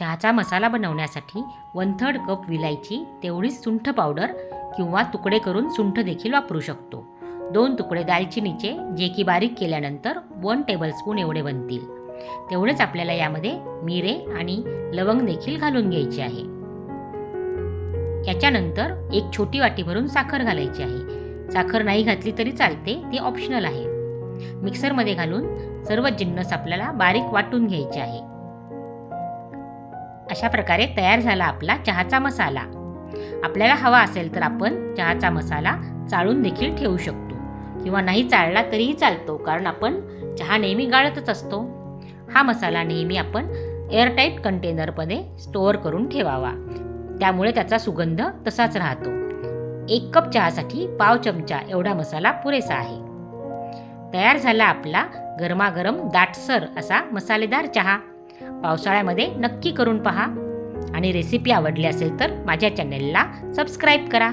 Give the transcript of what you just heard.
चहाचा मसाला बनवण्यासाठी one third cup विलायची तेवढीच सुंठ पावडर किंवा तुकडे करून सुंठ देखील वापरू शकतो. दोन तुकडे दालचिनीचे जे की बारीक केल्यानंतर वन टेबलस्पून एवढे बनतील. तेवढेच आपल्याला यामध्ये मिरे आणि लवंग देखील घालून घ्यायचे आहे. याच्यानंतर एक छोटी वाटी भरून साखर घालायची आहे. साखर नाही घातली तरी चालते ते ऑप्शनल आहे. मिक्सरमध्ये घालून सर्व जिन्नस आपल्याला बारीक वाटून घ्यायचे आहे. अशा प्रकारे तयार झाला आपला चहाचा मसाला. आपल्याला हवा असेल तर आपण चहाचा मसाला चाळून देखील ठेवू शकतो. किंवा नाही चाळला तरीही चालतो कारण आपण चहा नेहमी गाळतच असतो. हा मसाला नेहमी आपण एअरटाईट कंटेनरमध्ये स्टोअर करून ठेवावा. त्यामुळे त्याचा सुगंध तसाच राहतो. एक कप चहासाठी पाव चमचा एवढा मसाला पुरेसा आहे. तयार झाला आपला गरमागरम दाटसर असा मसालेदार चहा. पावसाळ्यामध्ये नक्की करून पहा. आणि रेसिपी आवडली असेल तर माझ्या चॅनेलला सबस्क्राईब करा.